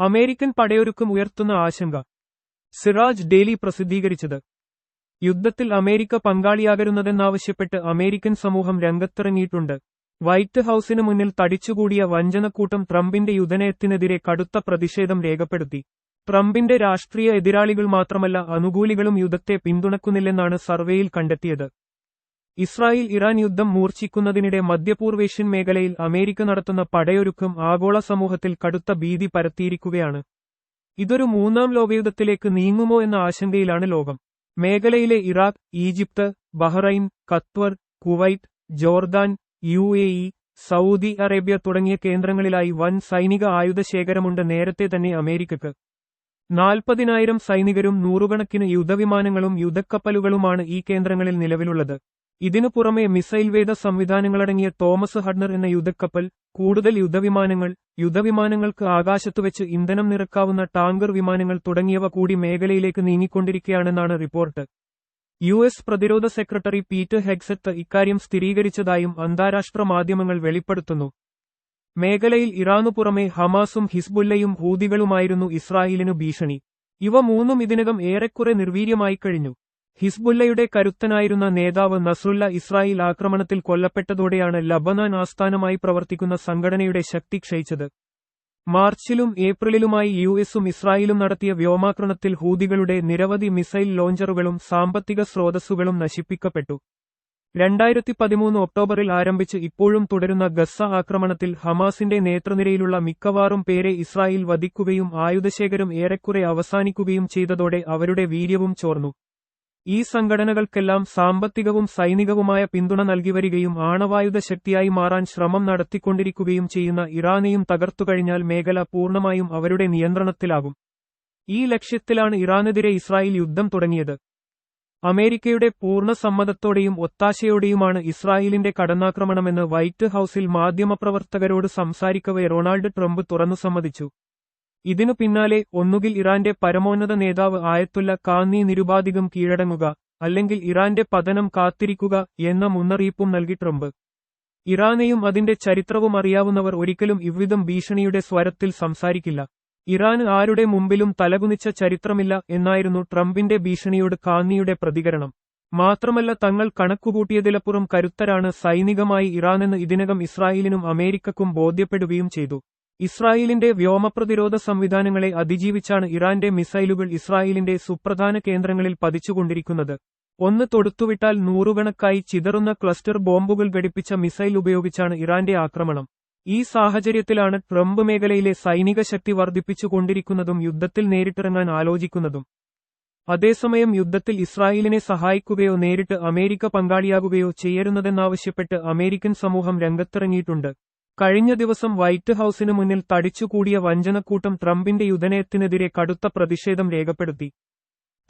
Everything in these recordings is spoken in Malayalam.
അമേരിക്കൻ പടയൊരുക്കം ഉയർത്തുന്ന ആശങ്ക. സിറാജ് ഡെയിലി പ്രസിദ്ധീകരിച്ചത്. യുദ്ധത്തിൽ അമേരിക്ക പങ്കാളിയാകരുന്നതെന്നാവശ്യപ്പെട്ട് അമേരിക്കൻ സമൂഹം രംഗത്തിറങ്ങിയിട്ടുണ്ട്. വൈറ്റ് ഹൌസിന് മുന്നിൽ തടിച്ചുകൂടിയ വഞ്ചനക്കൂട്ടം ട്രംപിന്റെ യുദ്ധനയത്തിനെതിരെ കടുത്ത പ്രതിഷേധം രേഖപ്പെടുത്തി. ട്രംപിന്റെ രാഷ്ട്രീയ എതിരാളികൾ മാത്രമല്ല അനുകൂലികളും യുദ്ധത്തെ പിന്തുണക്കുന്നില്ലെന്നാണ് സർവേയിൽ കണ്ടെത്തിയത്. ഇസ്രായേൽ ഇറാൻ യുദ്ധം മൂർച്ഛിക്കുന്നതിനിടെ മധ്യപൂർവേഷ്യൻ മേഖലയിൽ അമേരിക്ക നടത്തുന്ന പടയൊരുക്കം ആഗോള സമൂഹത്തിൽ കടുത്ത ഭീതി പരത്തിയിരിക്കുകയാണ്. ഇതൊരു മൂന്നാം ലോകയുദ്ധത്തിലേക്ക് നീങ്ങുമോ എന്ന ആശങ്കയിലാണ് ലോകം. മേഖലയിലെ Iraq Egypt Bahrain Qatar Kuwait Jordan U Saudi Arabia തുടങ്ങിയ കേന്ദ്രങ്ങളിലായി വൻ സൈനിക ആയുധശേഖരമുണ്ട് നേരത്തെ തന്നെ അമേരിക്കക്ക്. നാൽപ്പതിനായിരം സൈനികരും നൂറുകണക്കിന് യുദ്ധവിമാനങ്ങളും യുദ്ധക്കപ്പലുകളുമാണ് ഈ കേന്ദ്രങ്ങളിൽ നിലവിലുള്ളത്. ഇതിനു പുറമെ മിസൈൽ വേദ സംവിധാനങ്ങളടങ്ങിയ തോമസ് ഹഡ്നർ എന്ന യുദ്ധക്കപ്പൽ കൂടുതൽ യുദ്ധവിമാനങ്ങൾ യുദ്ധവിമാനങ്ങൾക്ക് ആകാശത്തു വെച്ച് ഇന്ധനം നിറക്കാവുന്ന ടാങ്കർ വിമാനങ്ങൾ തുടങ്ങിയവ കൂടി മേഖലയിലേക്ക് നീങ്ങിക്കൊണ്ടിരിക്കുകയാണെന്നാണ് റിപ്പോർട്ട്. യു എസ് പ്രതിരോധ സെക്രട്ടറി പീറ്റർ ഹെഗ്സെത്ത് ഇക്കാര്യം സ്ഥിരീകരിച്ചതായും അന്താരാഷ്ട്ര മാധ്യമങ്ങൾ വെളിപ്പെടുത്തുന്നു. മേഖലയിൽ ഇറാനു പുറമെ ഹമാസും ഹിസ്ബുല്ലയും ഹൂതികളുമായിരുന്നു ഇസ്രായേലിനു ഭീഷണി. ഇവ മൂന്നും ഇതിനകം ഏറെക്കുറെ നിർവീര്യമായി കഴിഞ്ഞു. ഹിസ്ബുല്ലയുടെ കരുത്തനായിരുന്ന നേതാവ് നസ്രുല്ല ഇസ്രായേൽ ആക്രമണത്തിൽ കൊല്ലപ്പെട്ടതോടെയാണ് ലബനാൻ ആസ്ഥാനമായി പ്രവർത്തിക്കുന്ന സംഘടനയുടെ ശക്തി ക്ഷയിച്ചത്. മാർച്ചിലും ഏപ്രിലിലുമായി യു എസും ഇസ്രായേലും നടത്തിയ വ്യോമാക്രമണത്തിൽ ഹൂതികളുടെ നിരവധി മിസൈൽ ലോഞ്ചറുകളും സാമ്പത്തിക സ്രോതസ്സുകളും നശിപ്പിക്കപ്പെട്ടു. രണ്ടായിരത്തി പതിമൂന്ന് ഒക്ടോബറിൽ ആരംഭിച്ച് ഇപ്പോഴും തുടരുന്ന ഗസ്സ ആക്രമണത്തിൽ ഹമാസിന്റെ നേതൃനിരയിലുള്ള മിക്കവാറും പേരെ ഇസ്രായേൽ വധിക്കുകയും ആയുധശേഖരം ഏറെക്കുറെ അവസാനിക്കുകയും ചെയ്തതോടെ അവരുടെ വീര്യവും ചോർന്നു. ഈ സംഘടനകൾക്കെല്ലാം സാമ്പത്തികവും സൈനികവുമായ പിന്തുണ നൽകിവരികയും ആണവായുധ ശക്തിയായി മാറാൻ ശ്രമം നടത്തിക്കൊണ്ടിരിക്കുകയും ചെയ്യുന്ന ഇറാനെയും തകർത്തുകഴിഞ്ഞാൽ മേഖല പൂർണമായും അവരുടെ നിയന്ത്രണത്തിലാകും. ഈ ലക്ഷ്യത്തിലാണ് ഇറാനെതിരെ ഇസ്രായേൽ യുദ്ധം തുടങ്ങിയത്. അമേരിക്കയുടെ പൂർണ സമ്മതത്തോടെയും ഒത്താശയോടെയുമാണ് ഇസ്രായേലിന്റെ കടന്നാക്രമണമെന്ന് വൈറ്റ് ഹൌസിൽ മാധ്യമപ്രവർത്തകരോട് സംസാരിക്കവെ റൊണാൾഡ് ട്രംപ് തുറന്നു സമ്മതിച്ചു. ഇതിനു പിന്നാലെ ഒന്നുകിൽ ഇറാന്റെ പരമോന്നത നേതാവ് ആയത്തുല്ല കാന്നി നിരുപാധികം കീഴടങ്ങുക അല്ലെങ്കിൽ ഇറാന്റെ പതനം കാത്തിരിക്കുക എന്ന മുന്നറിയിപ്പും നൽകി ട്രംപ്. ഇറാനെയും അതിന്റെ ചരിത്രവും അറിയാവുന്നവർ ഒരിക്കലും ഇവ്വിധം ഭീഷണിയുടെ സ്വരത്തിൽ സംസാരിക്കില്ല. ഇറാന് ആരുടെ മുമ്പിലും തലകുനിച്ച ചരിത്രമില്ല എന്നായിരുന്നു ട്രംപിന്റെ ഭീഷണിയോട് കാന്നിയുടെ പ്രതികരണം. മാത്രമല്ല തങ്ങൾ കണക്കുകൂട്ടിയതിലപ്പുറം കരുത്തരാണ് സൈനികമായി ഇറാനെന്ന് ഇതിനകം ഇസ്രായേലിനും അമേരിക്കക്കും ബോധ്യപ്പെടുകയും ചെയ്തു. ഇസ്രായേലിന്റെ വ്യോമപ്രതിരോധ സംവിധാനങ്ങളെ അതിജീവിച്ചാണ് ഇറാന്റെ മിസൈലുകൾ ഇസ്രായേലിന്റെ സുപ്രധാന കേന്ദ്രങ്ങളിൽ പതിച്ചുകൊണ്ടിരിക്കുന്നത്. ഒന്ന് തൊടുത്തുവിട്ടാൽ നൂറുകണക്കായി ചിതറുന്ന ക്ലസ്റ്റർ ബോംബുകൾ ഘടിപ്പിച്ച മിസൈൽ ഉപയോഗിച്ചാണ് ഇറാന്റെ ആക്രമണം. ഈ സാഹചര്യത്തിലാണ് ട്രംപ് മേഖലയിലെ സൈനിക ശക്തി വർദ്ധിപ്പിച്ചുകൊണ്ടിരിക്കുന്നതും യുദ്ധത്തിൽ നേരിട്ടിറങ്ങാൻ ആലോചിക്കുന്നതും. അതേസമയം യുദ്ധത്തിൽ ഇസ്രായേലിനെ സഹായിക്കുകയോ നേരിട്ട് അമേരിക്ക പങ്കാളിയാകുകയോ ചെയ്യരുന്നതെന്നാവശ്യപ്പെട്ട് അമേരിക്കൻ സമൂഹം രംഗത്തിറങ്ങിയിട്ടുണ്ട്. കഴിഞ്ഞ ദിവസം വൈറ്റ് ഹൌസിന് മുന്നിൽ തടിച്ചുകൂടിയ വഞ്ചനക്കൂട്ടം ട്രംപിന്റെ യുദ്ധനയത്തിനെതിരെ കടുത്ത പ്രതിഷേധം രേഖപ്പെടുത്തി.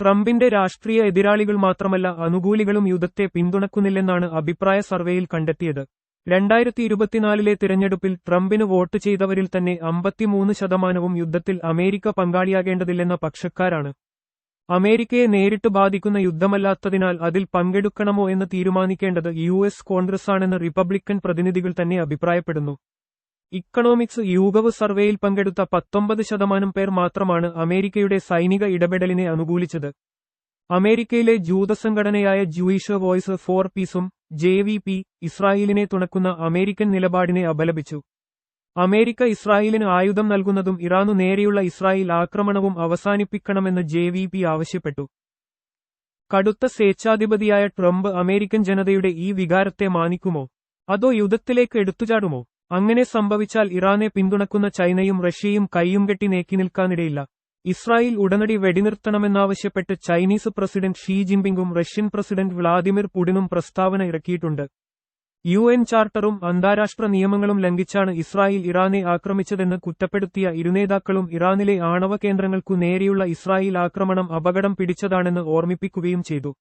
ട്രംപിന്റെ രാഷ്ട്രീയ എതിരാളികൾ മാത്രമല്ല അനുകൂലികളും യുദ്ധത്തെ പിന്തുണക്കുന്നില്ലെന്നാണ് അഭിപ്രായ സർവേയിൽ കണ്ടെത്തിയത്. രണ്ടായിരത്തി ഇരുപത്തിനാലിലെ തിരഞ്ഞെടുപ്പിൽ ട്രംപിന് വോട്ട് ചെയ്തവരിൽ തന്നെ അമ്പത്തിമൂന്ന് ശതമാനവും യുദ്ധത്തിൽ അമേരിക്ക പങ്കാളിയാകേണ്ടതില്ലെന്ന പക്ഷക്കാരാണ്. അമേരിക്കയെ നേരിട്ട് ബാധിക്കുന്ന യുദ്ധമല്ലാത്തതിനാൽ അതിൽ പങ്കെടുക്കണമോ എന്ന് തീരുമാനിക്കേണ്ടത് യു എസ് കോൺഗ്രസാണെന്ന് റിപ്പബ്ലിക്കൻ പ്രതിനിധികൾ തന്നെ അഭിപ്രായപ്പെടുന്നു. ഇക്കണോമിക്സ് യൂഗവ് സർവേയിൽ പങ്കെടുത്ത പത്തൊമ്പത് ശതമാനം പേർ മാത്രമാണ് അമേരിക്കയുടെ സൈനിക ഇടപെടലിനെ അനുകൂലിച്ചത്. അമേരിക്കയിലെ ജൂതസംഘടനയായ ജൂയിഷ് വോയ്സ് ഫോർ പീസും ജെ ഇസ്രായേലിനെ തുണക്കുന്ന അമേരിക്കൻ നിലപാടിനെ അപലപിച്ചു. അമേരിക്ക ഇസ്രായേലിന് ആയുധം നൽകുന്നതും ഇറാനു നേരെയുള്ള ഇസ്രായേൽ ആക്രമണവും അവസാനിപ്പിക്കണമെന്ന് ജെ ആവശ്യപ്പെട്ടു. കടുത്ത സ്വേച്ഛാധിപതിയായ ട്രംപ് അമേരിക്കൻ ജനതയുടെ ഈ വികാരത്തെ മാനിക്കുമോ? അതോ യുദ്ധത്തിലേക്ക് എടുത്തുചാടുമോ? അങ്ങനെ സംഭവിച്ചാൽ ഇറാനെ പിന്തുണക്കുന്ന ചൈനയും റഷ്യയും കൈയും കെട്ടി നേക്കി നിൽക്കാനിടയില്ല. ഇസ്രായേൽ ഉടനടി വെടിനിർത്തണമെന്നാവശ്യപ്പെട്ട് ചൈനീസ് പ്രസിഡന്റ് ഷീ ജിൻപിങ്ങും റഷ്യൻ പ്രസിഡന്റ് വ്ളാദിമിർ പുടിനും പ്രസ്താവന ഇറക്കിയിട്ടുണ്ട്. യു എൻ ചാർട്ടറും അന്താരാഷ്ട്ര നിയമങ്ങളും ലംഘിച്ചാണ് ഇസ്രായേൽ ഇറാനെ ആക്രമിച്ചതെന്ന് കുറ്റപ്പെടുത്തിയ ഇരുനേതാക്കളും ഇറാനിലെ ആണവ കേന്ദ്രങ്ങൾക്കു നേരെയുള്ള ഇസ്രായേൽ ആക്രമണം അപകടം പിടിച്ചതാണെന്ന് ഓർമ്മിപ്പിക്കുകയും ചെയ്തു.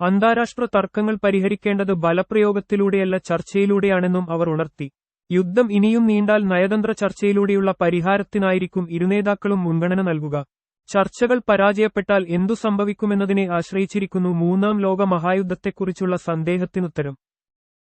അന്താരാഷ്ട്ര തർക്കങ്ങൾ പരിഹരിക്കേണ്ടത് ബലപ്രയോഗത്തിലൂടെയല്ല ചർച്ചയിലൂടെയാണെന്നും അവർ ഉണർത്തി. യുദ്ധം ഇനിയും നീണ്ടാൽ നയതന്ത്ര ചർച്ചയിലൂടെയുള്ള പരിഹാരത്തിനായിരിക്കും ഇരുനേതാക്കളും മുൻഗണന നൽകുക. ചർച്ചകൾ പരാജയപ്പെട്ടാൽ എന്തു സംഭവിക്കുമെന്നതിനെ ആശ്രയിച്ചിരിക്കുന്നു മൂന്നാം ലോക മഹായുദ്ധത്തെക്കുറിച്ചുള്ള സന്ദേഹത്തിനുത്തരം.